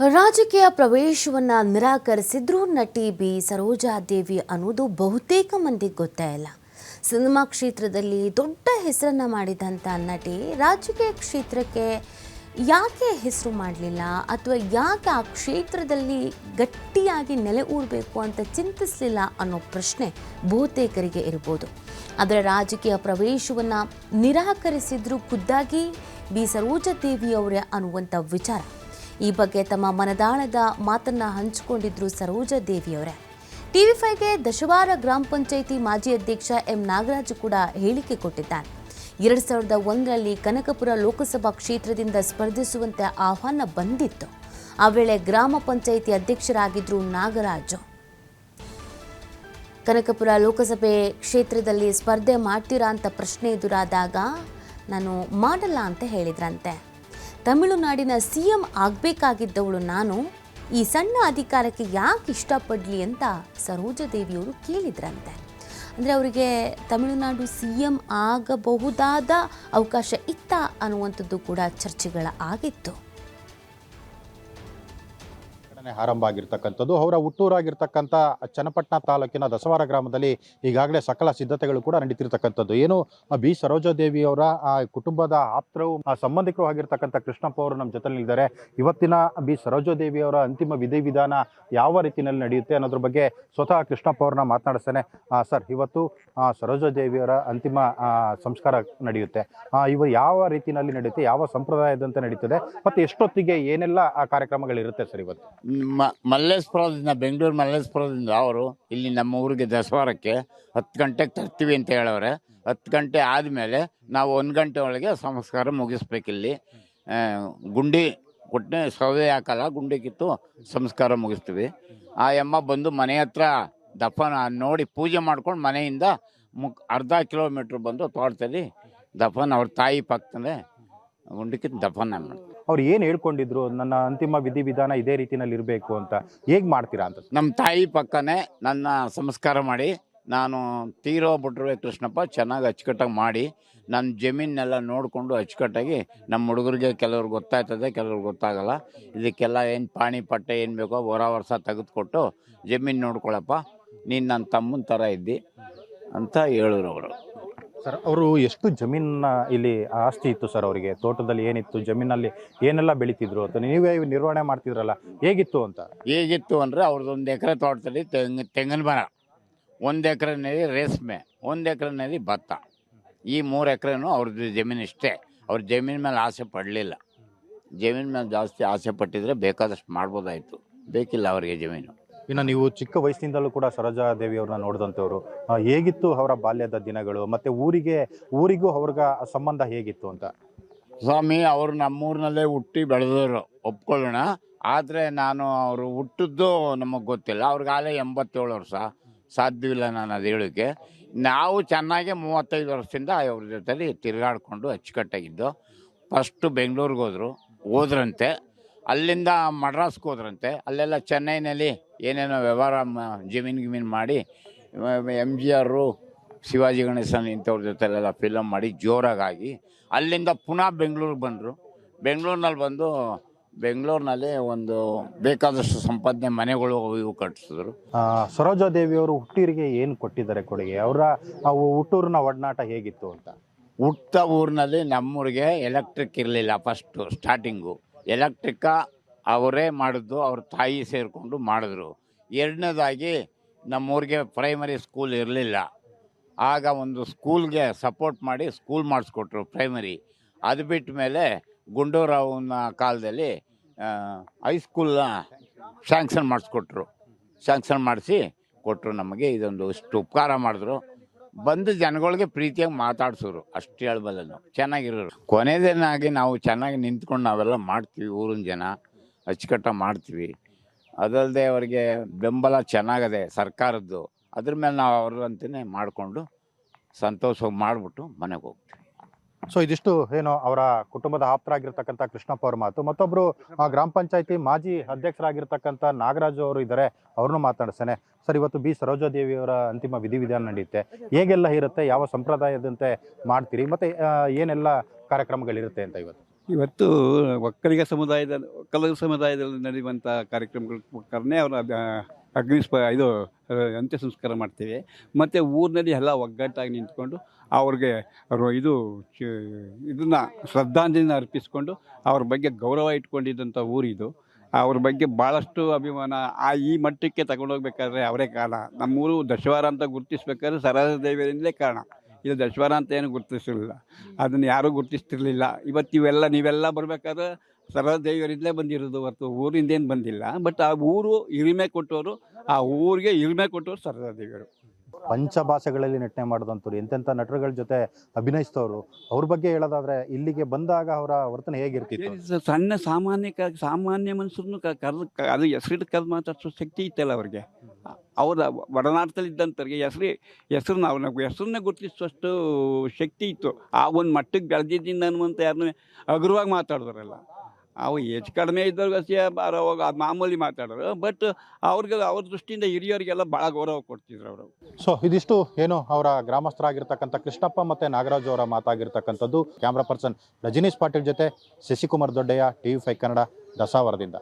ರಾಜಕೀಯ ಪ್ರವೇಶವನ್ನ ನಿರಾಕರಿಸಿದ್ರು ನಟಿ ಬಿ. ಸರೋಜಾದೇವಿ ಅನ್ನೋದು ಬಹುತೇಕ ಮಂದಿಗೆ ಗೊತ್ತೇ ಇಲ್ಲ. ಸಿನಿಮಾ ಕ್ಷೇತ್ರದಲ್ಲಿ ದೊಡ್ಡ ಹೆಸರನ್ನ ಮಾಡಿದಂಥ ನಟಿ ರಾಜಕೀಯ ಕ್ಷೇತ್ರಕ್ಕೆ ಯಾಕೆ ಹೆಸರು ಮಾಡಲಿಲ್ಲ? ಅಥವಾ ಯಾಕೆ ಆ ಕ್ಷೇತ್ರದಲ್ಲಿ ಗಟ್ಟಿಯಾಗಿ ನೆಲೆ ಊರಬೇಕು ಅಂತ ಚಿಂತಿಸಲಿಲ್ಲ ಅನ್ನೋ ಪ್ರಶ್ನೆ ಬಹುತೇಕರಿಗೆ ಇರ್ಬೋದು. ಆದರೆ ರಾಜಕೀಯ ಪ್ರವೇಶವನ್ನು ನಿರಾಕರಿಸಿದ್ರು ಖುದ್ದಾಗಿ ಬಿ. ಸರೋಜ ಅವರೇ ಅನ್ನುವಂಥ ವಿಚಾರ. ಈ ಬಗ್ಗೆ ತಮ್ಮ ಮನದಾಳದ ಮಾತನ್ನ ಹಂಚಿಕೊಂಡಿದ್ರು ಸರೋಜಾ ದೇವಿಯವರೇ. ಟಿವಿ ಫೈವ್ಗೆ ದಶವಾರ ಗ್ರಾಮ ಪಂಚಾಯಿತಿ ಮಾಜಿ ಅಧ್ಯಕ್ಷ ಎಂ ನಾಗರಾಜ್ ಕೂಡ ಹೇಳಿಕೆ ಕೊಟ್ಟಿದ್ದಾರೆ ಎರಡು ಸಾವಿರದ ಒಂದರಲ್ಲಿ ಕನಕಪುರ ಲೋಕಸಭಾ ಕ್ಷೇತ್ರದಿಂದ ಸ್ಪರ್ಧಿಸುವಂತೆ ಆಹ್ವಾನ ಬಂದಿತ್ತು. ಆ ವೇಳೆ ಗ್ರಾಮ ಪಂಚಾಯಿತಿ ಅಧ್ಯಕ್ಷರಾಗಿದ್ರು ನಾಗರಾಜು. ಕನಕಪುರ ಲೋಕಸಭೆ ಕ್ಷೇತ್ರದಲ್ಲಿ ಸ್ಪರ್ಧೆ ಮಾಡ್ತೀರಾ ಅಂತ ಪ್ರಶ್ನೆ ಎದುರಾದಾಗ, ನಾನು ಮಾಡಲ್ಲ ಅಂತ ಹೇಳಿದ್ರಂತೆ. ತಮಿಳುನಾಡಿನ ಸಿ ಎಂ ಆಗಬೇಕಾಗಿದ್ದವಳು ನಾನು, ಈ ಸಣ್ಣ ಅಧಿಕಾರಕ್ಕೆ ಯಾಕೆ ಇಷ್ಟಪಡಲಿ ಅಂತ ಸರೋಜಾದೇವಿಯವರು ಕೇಳಿದ್ರಂತೆ. ಅಂದರೆ ಅವರಿಗೆ ತಮಿಳುನಾಡು ಸಿ ಎಂ ಆಗಬಹುದಾದ ಅವಕಾಶ ಇತ್ತ ಅನ್ನುವಂಥದ್ದು ಕೂಡ ಚರ್ಚೆಗಳ ಆಗಿತ್ತು. ಆರಂಭ ಆಗಿರ್ತಕ್ಕಂಥದ್ದು ಅವರ ಹುಟ್ಟೂರಾಗಿರ್ತಕ್ಕಂಥ ಚನ್ನಪಟ್ಟಣ ತಾಲೂಕಿನ ದಸವಾರ ಗ್ರಾಮದಲ್ಲಿ ಈಗಾಗಲೇ ಸಕಲ ಸಿದ್ಧತೆಗಳು ಕೂಡ ನಡೀತಿರ್ತಕ್ಕಂಥದ್ದು. ಏನು ಬಿ. ಸರೋಜಾದೇವಿ ಅವರ, ಆ ಕುಟುಂಬದ ಆಪ್ತರು ಸಂಬಂಧಿಕರು ಆಗಿರ್ತಕ್ಕಂಥ ಕೃಷ್ಣಪ್ಪ ಅವರು ನಮ್ಮ ಜೊತೆಲಿ ಇದ್ದಾರೆ. ಇವತ್ತಿನ ಬಿ. ಸರೋಜಾದೇವಿ ಅವರ ಅಂತಿಮ ವಿಧಿವಿಧಾನ ಯಾವ ರೀತಿಯಲ್ಲಿ ನಡೆಯುತ್ತೆ ಅನ್ನೋದ್ರ ಬಗ್ಗೆ ಸ್ವತಃ ಕೃಷ್ಣಪ್ಪ ಅವ್ರನ್ನ ಮಾತನಾಡಿಸ್ತೇನೆ. ಸರ್, ಇವತ್ತು ಸರೋಜಾದೇವಿಯವರ ಅಂತಿಮ ಸಂಸ್ಕಾರ ನಡೆಯುತ್ತೆ. ಇವು ಯಾವ ರೀತಿಯಲ್ಲಿ ನಡೆಯುತ್ತೆ, ಯಾವ ಸಂಪ್ರದಾಯದಂತೆ ನಡೀತದೆ, ಮತ್ತೆ ಎಷ್ಟೊತ್ತಿಗೆ ಏನೆಲ್ಲ ಕಾರ್ಯಕ್ರಮಗಳಿರುತ್ತೆ ಸರ್ ಇವತ್ತು? ಮಲ್ಲೇಶ್ವರದಿಂದ, ಬೆಂಗಳೂರು ಮಲ್ಲೇಶ್ವರದಿಂದ ಅವರು ಇಲ್ಲಿ ನಮ್ಮ ಊರಿಗೆ ದಸವಾರಕ್ಕೆ ಹತ್ತು ಗಂಟೆಗೆ ತರ್ತೀವಿ ಅಂತ ಹೇಳವ್ರೆ. ಹತ್ತು ಗಂಟೆ ಆದಮೇಲೆ ನಾವು ಒಂದು ಗಂಟೆ ಒಳಗೆ ಸಂಸ್ಕಾರ ಮುಗಿಸ್ಬೇಕಿಲ್ಲಿ ಗುಂಡಿ ಕೊಟ್ಟು ಸೌದೆ ಹಾಕಲ್ಲ, ಗುಂಡಿ ಕಿತ್ತು ಸಂಸ್ಕಾರ ಮುಗಿಸ್ತೀವಿ. ಆ ಯಮ್ಮ ಬಂದು ಮನೆ ಹತ್ರ ದಫನ ನೋಡಿ ಪೂಜೆ ಮಾಡ್ಕೊಂಡು ಮನೆಯಿಂದ ಮುಕ್ ಅರ್ಧ ಕಿಲೋಮೀಟ್ರ್ ಬಂದು ತೋಟದಲ್ಲಿ ದಫನ್, ಅವ್ರ ತಾಯಿ ಪಕ್ಕದಲ್ಲೇ ಗುಂಡಿ ಕಿತ್ತು ದಫನ ಮಾಡ್ತಾರೆ. ಅವ್ರು ಏನು ಹೇಳ್ಕೊಂಡಿದ್ರು? ನನ್ನ ಅಂತಿಮ ವಿಧಿವಿಧಾನ ಇದೇ ರೀತಿನಲ್ಲಿ ಇರಬೇಕು ಅಂತ ಹೇಗೆ ಮಾಡ್ತೀರಾ ಅಂತ? ನಮ್ಮ ತಾಯಿ ಪಕ್ಕನೇ ನನ್ನ ಸಂಸ್ಕಾರ ಮಾಡಿ, ನಾನು ತೀರೋಗ್ಬಿಟ್ರು ಕೃಷ್ಣಪ್ಪ ಚೆನ್ನಾಗಿ ಅಚ್ಚುಕಟ್ಟಾಗಿ ಮಾಡಿ ನನ್ನ ಜಮೀನೆಲ್ಲ ನೋಡಿಕೊಂಡು ಅಚ್ಚುಕಟ್ಟಾಗಿ ನಮ್ಮ ಹುಡುಗರಿಗೆ ಕೆಲವ್ರಿಗೆ ಗೊತ್ತಾಯ್ತದೆ ಕೆಲವ್ರಿಗೆ ಗೊತ್ತಾಗಲ್ಲ. ಇದಕ್ಕೆಲ್ಲ ಏನು ಪಾಣಿ ಪಟ್ಟೆ ಏನು ಬೇಕೋ ಹೊರ ವರ್ಷ ತೆಗೆದುಕೊಟ್ಟು ಜಮೀನು ನೋಡ್ಕೊಳಪ್ಪ, ನೀನು ನನ್ನ ತಮ್ಮನ ಥರ ಇದ್ದಿ ಅಂತ ಹೇಳಿದ್ರು ಅವರು. ಸರ್, ಅವರು ಎಷ್ಟು ಜಮೀನ ಇಲ್ಲಿ ಆಸ್ತಿ ಇತ್ತು ಸರ್ ಅವರಿಗೆ? ತೋಟದಲ್ಲಿ ಏನಿತ್ತು? ಜಮೀನಲ್ಲಿ ಏನೆಲ್ಲ ಬೆಳೀತಿದ್ರು? ಅಂತ ನೀವೇ ನಿರ್ವಹಣೆ ಮಾಡ್ತಿದ್ರಲ್ಲ, ಹೇಗಿತ್ತು ಅಂತ? ಹೇಗಿತ್ತು ಅಂದರೆ ಅವ್ರದ್ದು ಒಂದು ಎಕರೆ ತೋಟದಲ್ಲಿ ತೆಂಗ್, ತೆಂಗಿನ ಮರ, ಒಂದು ಎಕರೆನಲ್ಲಿ ರೇಷ್ಮೆ, ಒಂದು ಎಕರೆನಲ್ಲಿ ಭತ್ತ. ಈ ಮೂರು ಎಕರೆನೂ ಅವ್ರದ್ದು ಜಮೀನು ಇಷ್ಟೇ. ಅವ್ರ ಜಮೀನ್ ಮೇಲೆ ಆಸೆ ಪಡಲಿಲ್ಲ. ಜಮೀನ್ ಮೇಲೆ ಜಾಸ್ತಿ ಆಸೆ ಪಟ್ಟಿದ್ರೆ ಬೇಕಾದಷ್ಟು ಮಾಡ್ಬೋದಾಯಿತು. ಬೇಕಿಲ್ಲ ಅವರಿಗೆ ಜಮೀನು. ಇನ್ನು ನೀವು ಚಿಕ್ಕ ವಯಸ್ಸಿನಿಂದಲೂ ಕೂಡ ಸರೋಜಾ ದೇವಿ ಅವ್ರನ್ನ ನೋಡಿದಂಥವ್ರು ಹೇಗಿತ್ತು ಅವರ ಬಾಲ್ಯದ ದಿನಗಳು ಮತ್ತೆ ಊರಿಗೆ, ಊರಿಗೂ ಅವ್ರಿಗ ಸಂಬಂಧ ಹೇಗಿತ್ತು ಅಂತ? ಸ್ವಾಮಿ, ಅವರು ನಮ್ಮೂರಿನಲ್ಲೇ ಹುಟ್ಟಿ ಬೆಳೆದವರು, ಒಪ್ಕೊಳ್ಳೋಣ. ಆದರೆ ನಾನು ಅವರು ಹುಟ್ಟಿದ್ದು ನಮಗೆ ಗೊತ್ತಿಲ್ಲ. ಅವ್ರಿಗಾಗಲೇ ಎಂಬತ್ತೇಳು ವರ್ಷ. ಸಾಧ್ಯವಿಲ್ಲ ನಾನು ಅದು ಹೇಳೋಕ್ಕೆ ನಾವು ಚೆನ್ನಾಗಿ ಮೂವತ್ತೈದು ವರ್ಷದಿಂದ ಅವ್ರ ಜೊತೆಲಿ ತಿರುಗಾಡಿಕೊಂಡು ಅಚ್ಚುಕಟ್ಟಾಗಿದ್ದು. ಫಸ್ಟು ಬೆಂಗಳೂರಿಗೆ ಹೋದರು. ಹೋದ್ರಂತೆ. ಅಲ್ಲಿಂದ ಮಡ್ರಾಸ್ಗೆ ಹೋದ್ರಂತೆ. ಅಲ್ಲೆಲ್ಲ ಚೆನ್ನೈನಲ್ಲಿ ಏನೇನೋ ವ್ಯವಹಾರ ಜಮೀನು ಗಿಮೀನು ಮಾಡಿ ಎಂ ಜಿ ಆರು ಶಿವಾಜಿ ಗಣೇಶನ್ ಇಂಥವ್ರ ಜೊತೆಲೆಲ್ಲ ಫಿಲಮ್ ಮಾಡಿ ಜೋರಾಗಿ ಅಲ್ಲಿಂದ ಪುನಃ ಬೆಂಗಳೂರಿಗೆ ಬಂದರು. ಬೆಂಗಳೂರಿನಲ್ಲಿ ಬಂದು ಬೆಂಗಳೂರಿನಲ್ಲಿ ಒಂದು ಬೇಕಾದಷ್ಟು ಸಂಪಾದನೆ ಮನೆಗಳು ಇವು ಕಟ್ಟಿಸಿದ್ರು. ಸರೋಜಾದೇವಿಯವರು ಹುಟ್ಟೂರಿಗೆ ಏನು ಕೊಟ್ಟಿದ್ದಾರೆ ಕೊಡುಗೆ? ಅವರ ಹುಟ್ಟೂರಿನ ಒಡನಾಟ ಹೇಗಿತ್ತು ಅಂತ? ಹುಟ್ಟ ಊರಿನಲ್ಲಿ ನಮ್ಮೂರಿಗೆ ಎಲೆಕ್ಟ್ರಿಕ್ ಇರಲಿಲ್ಲ ಫಸ್ಟು ಸ್ಟಾರ್ಟಿಂಗು ಎಲೆಕ್ಟ್ರಿಕ್ಕ ಅವರೇ ಮಾಡಿದ್ದು, ಅವ್ರ ತಾಯಿ ಸೇರಿಕೊಂಡು ಮಾಡಿದ್ರು. ಎರಡನೇದಾಗಿ ನಮ್ಮೂರಿಗೆ ಪ್ರೈಮರಿ ಸ್ಕೂಲ್ ಇರಲಿಲ್ಲ. ಆಗ ಒಂದು ಸ್ಕೂಲ್ಗೆ ಸಪೋರ್ಟ್ ಮಾಡಿ ಸ್ಕೂಲ್ ಮಾಡಿಸ್ಕೊಟ್ರು ಪ್ರೈಮರಿ ಅದು ಬಿಟ್ಟ ಮೇಲೆ ಗುಂಡೂರಾವ್ನ ಕಾಲದಲ್ಲಿ ಹೈಸ್ಕೂಲ್ನ ಶ್ಯಾಂಕ್ಷನ್ ಮಾಡಿಸ್ಕೊಟ್ರು. ಸ್ಯಾಂಕ್ಷನ್ ಮಾಡಿಸಿ ಕೊಟ್ಟರು ನಮಗೆ, ಇದೊಂದು ಇಷ್ಟು ಉಪಕಾರ ಮಾಡಿದ್ರು. ಬಂದು ಜನಗಳಿಗೆ ಪ್ರೀತಿಯಾಗಿ ಮಾತಾಡ್ಸೋರು. ಅಷ್ಟು ಹೇಳ್ಬಲ್ಲ ನಾವು ಚೆನ್ನಾಗಿರೋರು. ಕೊನೆದೇನಾಗಿ ನಾವು ಚೆನ್ನಾಗಿ ನಿಂತ್ಕೊಂಡು ನಾವೆಲ್ಲ ಮಾಡ್ತೀವಿ, ಊರಿನ ಜನ. ಅಚ್ಚುಕಟ್ಟಾಗಿ ಮಾಡ್ತೀವಿ. ಅದಲ್ಲದೆ ಅವರಿಗೆ ಬೆಂಬಲ ಚೆನ್ನಾಗದೆ ಸರ್ಕಾರದ್ದು. ಅದ್ರ ಮೇಲೆ ನಾವು ಅವ್ರಂತಲೇ ಮಾಡಿಕೊಂಡು ಸಂತೋಷವಾಗಿ ಮಾಡಿಬಿಟ್ಟು ಮನೆಗೆ ಹೋಗ್ತೀವಿ. ಸೊ ಇದಿಷ್ಟು ಏನು ಅವರ ಕುಟುಂಬದ ಆಪ್ತರಾಗಿರ್ತಕ್ಕಂಥ ಕೃಷ್ಣಪ್ಪ ಅವ್ರ ಮಾತು. ಮತ್ತೊಬ್ರು ಗ್ರಾಮ ಪಂಚಾಯತಿ ಮಾಜಿ ಅಧ್ಯಕ್ಷರಾಗಿರ್ತಕ್ಕಂಥ ನಾಗರಾಜು ಅವರು ಇದ್ದಾರೆ, ಅವ್ರನ್ನೂ ಮಾತಾಡಿಸ್ತೇನೆ ಸರ್, ಇವತ್ತು ಬಿ. ಸರೋಜಾದೇವಿ ಅವರ ಅಂತಿಮ ವಿಧಿವಿಧಾನ ನಡೆಯುತ್ತೆ. ಹೇಗೆಲ್ಲ ಇರುತ್ತೆ, ಯಾವ ಸಂಪ್ರದಾಯದಂತೆ ಮಾಡ್ತೀರಿ, ಮತ್ತೆ ಏನೆಲ್ಲ ಕಾರ್ಯಕ್ರಮಗಳಿರುತ್ತೆ ಅಂತ ಇವತ್ತು? ಇವತ್ತು ಒಕ್ಕಲಿಗ ಸಮುದಾಯದ, ಒಕ್ಕಲಿಗ ಸಮುದಾಯದಲ್ಲಿ ನಡೆಯುವಂಥ ಕಾರ್ಯಕ್ರಮಗಳ ಪ್ರಕಾರನೇ ಅವರ ಅಗ್ನಿ ಸ್ಪ ಇದು ಅಂತ್ಯ ಸಂಸ್ಕಾರ ಮಾಡ್ತೀವಿ. ಮತ್ತು ಊರಿನಲ್ಲಿ ಎಲ್ಲ ಒಗ್ಗಟ್ಟಾಗಿ ನಿಂತ್ಕೊಂಡು ಅವ್ರಿಗೆ ಅವರು ಇದು ಇದನ್ನು ಶ್ರದ್ಧಾಂಜಲಿನ ಅರ್ಪಿಸ್ಕೊಂಡು ಅವ್ರ ಬಗ್ಗೆ ಗೌರವ ಇಟ್ಕೊಂಡಿದ್ದಂಥ ಊರಿದು ಅವ್ರ ಬಗ್ಗೆ ಭಾಳಷ್ಟು ಅಭಿಮಾನ. ಆ, ಈ ಮಟ್ಟಕ್ಕೆ ತಗೊಂಡೋಗ್ಬೇಕಾದ್ರೆ ಅವರೇ ಕಾರಣ. ನಮ್ಮೂರು ದಶವಾರ ಅಂತ ಗುರುತಿಸ್ಬೇಕಾದ್ರೆ ಸರಳ ದೇವಿಯಿಂದಲೇ ಕಾರಣ. ಇದು ದಶವಾರ ಅಂತ ಏನು ಗುರುತಿಸಿರಲಿಲ್ಲ. ಅದನ್ನು ಯಾರೂ ಗುರುತಿಸ್ತಿರ್ಲಿಲ್ಲ. ಇವತ್ತು ಇವೆಲ್ಲ, ನೀವೆಲ್ಲ ಬರಬೇಕಾದ್ರೆ ಸರಳ ದೇವಿಯರಿಂದಲೇ ಬಂದಿರೋದು ಹೊರತು ಊರಿಂದೇನು ಬಂದಿಲ್ಲ. ಬಟ್ ಆ ಊರು ಹಿರಿಮೆ ಕೊಟ್ಟವರು ಆ ಊರಿಗೆ ಹಿರಿಮೆ ಕೊಟ್ಟವರು ಸರಳ ದೇವಿಯರು ಪಂಚಭಾಷೆಗಳಲ್ಲಿ ನಟನೆ ಮಾಡಿದಂಥವ್ರು ಎಂತೆಂಥ ನಟರುಗಳ ಜೊತೆ ಅಭಿನಯಿಸಿದವರು ಅವ್ರ ಬಗ್ಗೆ ಹೇಳೋದಾದ್ರೆ ಇಲ್ಲಿಗೆ ಬಂದಾಗ ಅವರ ವರ್ತನೆ ಹೇಗಿರ್ತಿತ್ತು? ಸಣ್ಣ ಸಾಮಾನ್ಯ ಕ ಸಾಮಾನ್ಯ ಮನುಷ್ಯರನ್ನು ಕರೆದು ಅದು ಹೆಸರಿಟ್ಟು ಕರೆದು ಮಾತಾಡಿಸೋ ಶಕ್ತಿ ಇತ್ತಲ್ಲ ಅವ್ರಿಗೆ. ಅವರ ಒಡನಾಟದಲ್ಲಿ ಇದ್ದಂಥವ್ರಿಗೆ ಹೆಸರು ಹೆಸರನ್ನ ಅವ್ರನ್ನ ಹೆಸರನ್ನ ಗುರುತಿಸುವಷ್ಟು ಶಕ್ತಿ ಇತ್ತು. ಆ ಒಂದು ಮಟ್ಟಕ್ಕೆ ಬೆಳೆದಿದ್ದೀನಿ ಅನ್ನುವಂಥ ಯಾರನ್ನೂ ಹಗುರವಾಗಿ ಮಾತಾಡಿದ್ರಲ್ಲ ಅವು ಹೆಚ್ಚು ಕಡಿಮೆ ಇದ್ದವ್ರಿಗೆ ಅಷ್ಟೇ ಅದು ಮಾಮೂಲಿ ಮಾತಾಡೋರು. ಬಟ್ ಅವ್ರಿಗೆ, ಅವ್ರ ದೃಷ್ಟಿಯಿಂದ ಹಿರಿಯರಿಗೆಲ್ಲ ಭಾಳ ಗೌರವ ಕೊಡ್ತಿದ್ರು ಅವರು. ಸೊ ಇದಿಷ್ಟು ಏನು ಅವರ ಗ್ರಾಮಸ್ಥರಾಗಿರ್ತಕ್ಕಂಥ ಕೃಷ್ಣಪ್ಪ ಮತ್ತು ನಾಗರಾಜ್ ಅವರ ಮಾತಾಗಿರ್ತಕ್ಕಂಥದ್ದು. ಕ್ಯಾಮ್ರಾ ಪರ್ಸನ್ ರಜನೀಶ್ ಪಾಟೀಲ್ ಜೊತೆ ಶಶಿಕುಮಾರ್ ದೊಡ್ಡಯ್ಯ, ಟಿವಿ ಫೈವ್ ಕನ್ನಡ, ದಸಾವರದಿಂದ.